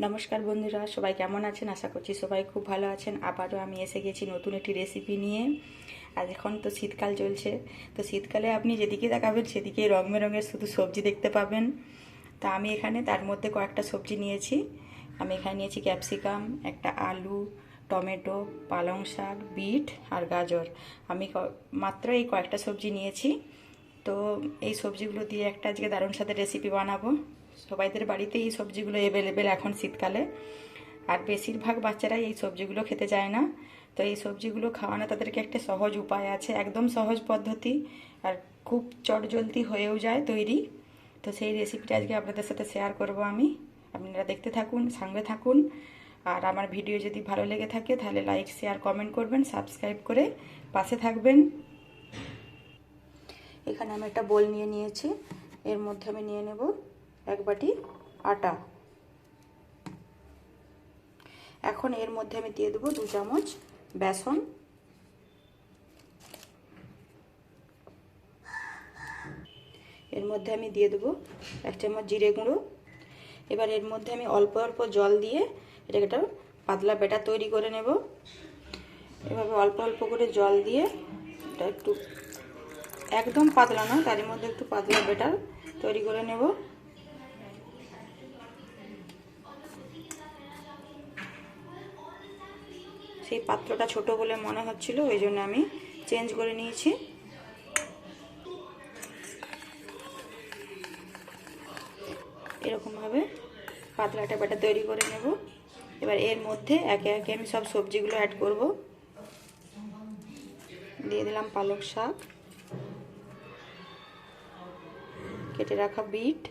নমস্কার বন্ধুরা, সবাই কেমন আছেন? আশা করছি সবাই খুব ভালো আছেন। আবারও আমি এসে গেছি নতুন একটি রেসিপি নিয়ে। আর এখন তো শীতকাল চলছে। তো শীতকালে আপনি যেদিকে তাকাবেন, সেদিকে রং বেরঙের শুধু সবজি দেখতে পাবেন। তা আমি এখানে তার মধ্যে কয়েকটা সবজি নিয়েছি। আমি এখানে নিয়েছি ক্যাপসিকাম একটা আলু, টমেটো, পালং শাক, বিট আর গাজর। আমি মাত্র এই কয়েকটা সবজি নিয়েছি। তো এই সবজিগুলো দিয়ে একটা আজকে দারুণ সাথে রেসিপি বানাবো। সবাইদের বাড়িতে এই সবজিগুলো অ্যাভেলেবেল এখন শীতকালে। আর বেশিরভাগ বাচ্চারাই এই সবজিগুলো খেতে চায় না। তো এই সবজিগুলো খাওয়ানো তাদেরকে একটা সহজ উপায় আছে, একদম সহজ পদ্ধতি আর খুব চটজলদি হয়েও যায় তৈরি। তো সেই রেসিপিটা আজকে আপনাদের সাথে শেয়ার করব আমি। আপনারা দেখতে থাকুন, সঙ্গে থাকুন। আর আমার ভিডিও যদি ভালো লেগে থাকে তাহলে লাইক শেয়ার কমেন্ট করবেন সাবস্ক্রাইব করে পাশে থাকবেন। এখানে আমি একটা বোল নিয়ে নিয়েছি। এর মধ্যে আমি নিয়ে নেব। এক বাটি আটা। এখন এর মধ্যে আমি দিয়ে দেবো দু চামচ বেসন। এর মধ্যে আমি দিয়ে দেবো এক চামচ জিরে গুঁড়ো। এবার এর মধ্যে আমি অল্প অল্প জল দিয়ে এটাকে একটা পাতলা বেটা তৈরি করে নেব। এভাবে অল্প অল্প করে জল দিয়ে এটা একটু একদম পাতলা না, তার মধ্যে একটু পাতলা বেটার তৈরি করে নেব। সেই পাত্রটা ছোট বলে মনে হচ্ছিল, ওই জন্য আমি চেঞ্জ করে নিয়েছি। এরকমভাবে পাতলাটা ব্যাটা তৈরি করে নেব। এবার এর মধ্যে একে একে আমি সব সবজিগুলো অ্যাড করব। দিয়ে দিলাম পালক শাক, কেটে রাখা বিট,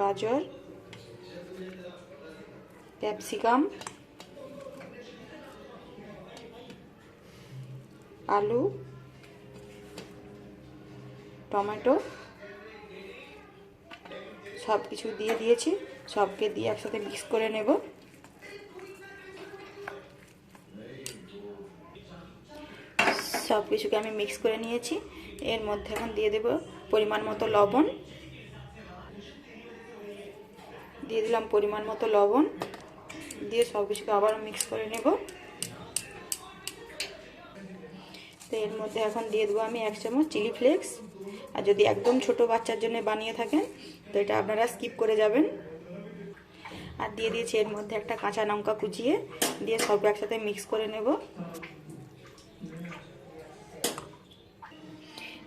গাজর ক্যাপসিকাম, আলু, টমেটো সব কিছু দিয়ে দিয়েছি, সবকে দিয়ে একসাথে মিক্স করে নেব। সব কিছুকে আমি মিক্স করে নিয়েছি। এর মধ্যে এখন দিয়ে দেব পরিমাণ মতো লবণ। দিয়ে দিলাম পরিমাণ মতো লবণ। দিয়ে সব কিছুকে আবার মিক্স করে নেব। তো এর মধ্যে এখন দিয়ে দেবো আমি এক চামচ চিলি ফ্লেক্স আর যদি একদম ছোট বাচ্চার জন্য বানিয়ে থাকেন, তো এটা আপনারা স্কিপ করে যাবেন। আর দিয়ে দিয়েছি এর মধ্যে একটা কাঁচা লঙ্কা কুচিয়ে দিয়ে সব একসাথে মিক্স করে নেব।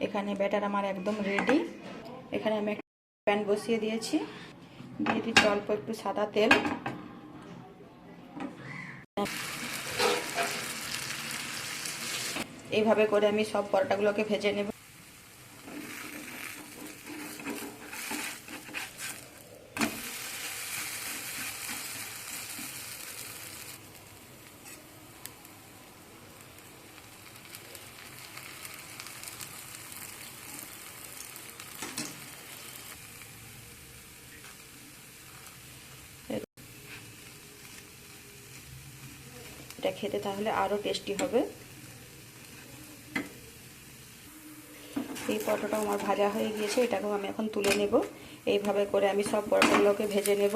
এখানে ব্যাটার আমার একদম রেডি এখানে আমি একটা প্যান বসিয়ে দিয়েছি। দিয়ে দিচ্ছি অল্প একটু সাদা তেল। এইভাবে করে আমি সব পরোটাগুলোকে ভেজে নেব। এটা খেতে তাহলে আরও টেস্টি হবে। এই পরোটাটাও আমার ভাজা হয়ে গিয়েছে, এটাকেও আমি এখন তুলে নেব। এইভাবে করে আমি সব পরোটাগুলোকে ভেজে নেব।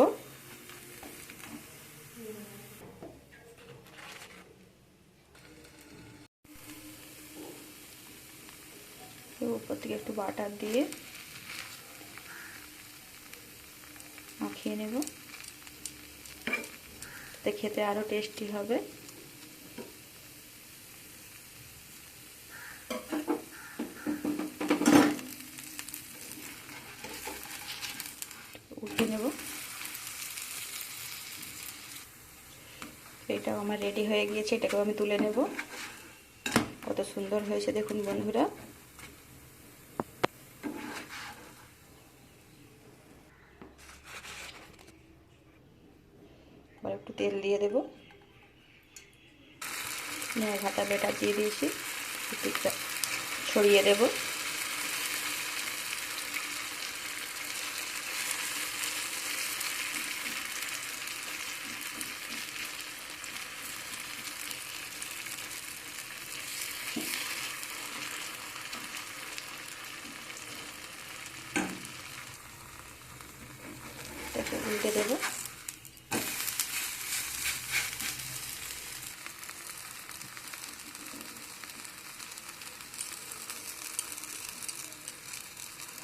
উপর থেকে একটু বাটার দিয়ে মাখিয়ে নেব। খেতে আরও টেস্টি হবে উঠিয়ে নেব এটাও আমার রেডি হয়ে গিয়েছে, এটাকেও আমি তুলে নেব। কত সুন্দর হয়েছে দেখুন বন্ধুরা। এবার একটু তেল দিয়ে দেব। ঘাটা বেটা দিয়ে দিয়েছি ছড়িয়ে দেবো উল্টে দেবো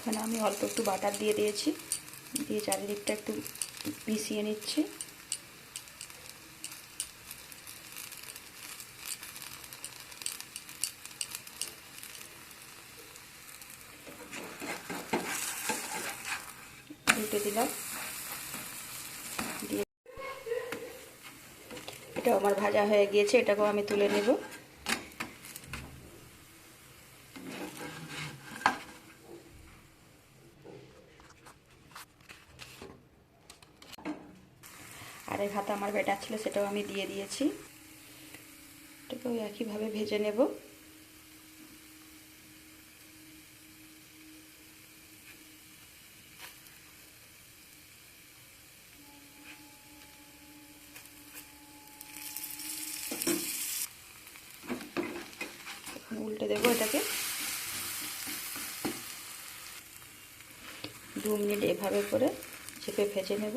এখানে আমি অল্প একটু বাটার দিয়ে দিয়েছি। দিয়ে চারিদিকটা একটু মিশিয়ে নিচ্ছি। উল্টে দিলাম। দিয়ে এটা আমার ভাজা হয়ে গিয়েছে, এটাকেও আমি তুলে নেব। আর হাতে আমার বেটা ছিল, সেটাও আমি দিয়ে দিয়েছি। এটাকেও একইভাবে ভেজে নেব। উল্টে দেবো এটাকে। দু মিনিট এভাবে করে চেপে ভেজে নেব।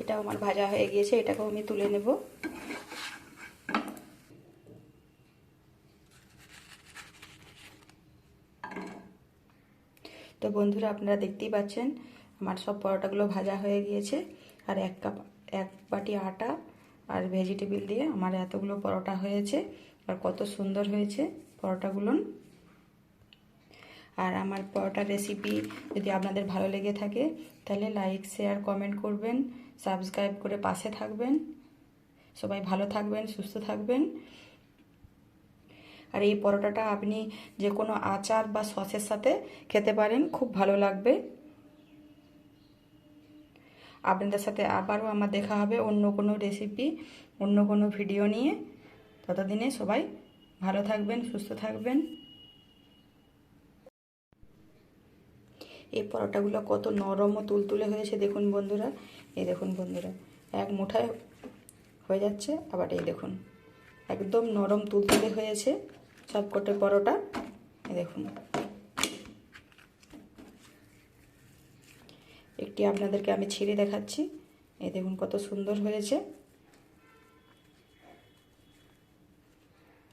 এটাও আমার ভাজা হয়ে গিয়েছে, এটাকেও আমি তুলে নেব। তো বন্ধুরা, আপনারা দেখতেই পাচ্ছেন, আমার সব পরোটাগুলো ভাজা হয়ে গিয়েছে, আর এক কাপ, এক বাটি আটা আর ভেজিটেবিল দিয়ে আমার এতগুলো পরোটা হয়েছে, আর কত সুন্দর হয়েছে পরোটাগুলো। আর আমার পরোটার রেসিপি যদি আপনাদের ভালো লেগে থাকে, তাহলে লাইক শেয়ার কমেন্ট করবেন। সাবস্ক্রাইব করে পাশে থাকবেন। সবাই ভালো থাকবেন, সুস্থ থাকবেন। আর এই পরোটাটা আপনি যে কোনো আচার বা সসের সাথে খেতে পারেন, খুব ভালো লাগবে। আপনাদের সাথে আবারও আমার দেখা হবে অন্য কোনো রেসিপি অন্য কোনো ভিডিও নিয়ে। ততদিনে সবাই ভালো থাকবেন, সুস্থ থাকবেন। এই পরোটাগুলো কত নরম ও তুলতুলে হয়েছে, দেখুন বন্ধুরা। এই দেখুন বন্ধুরা, এক মুঠায় হয়ে যাচ্ছে, আবার এই দেখুন, একদম নরম তুলতুলে হয়েছে সব কটে পরোটা, এই দেখুন। একটি আপনাদেরকে আমি ছিঁড়ে দেখাচ্ছি, এই দেখুন কত সুন্দর হয়েছে।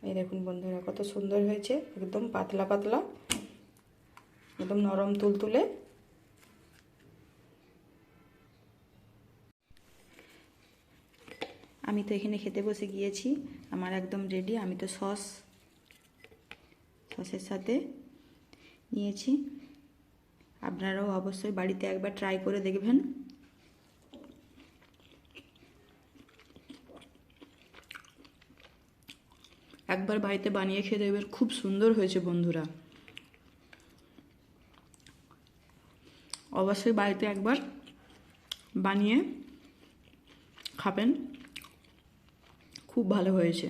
এই দেখুন বন্ধুরা, কত সুন্দর হয়েছে, একদম পাতলা পাতলা, একদম নরম তুলতুলে। আমি তো এখানে খেতে বসে গিয়েছি। আমার একদম রেডি আমি তো সস সসের সাথে নিয়েছি। আপনারাও অবশ্যই বাড়িতে একবার ট্রাই করে দেখবেন। একবার বাড়িতে বানিয়ে খেয়ে দেখবেন, খুব সুন্দর হয়েছে বন্ধুরা। অবশ্যই বাড়িতে একবার বানিয়ে খাবেন। খুব ভালো হয়েছে।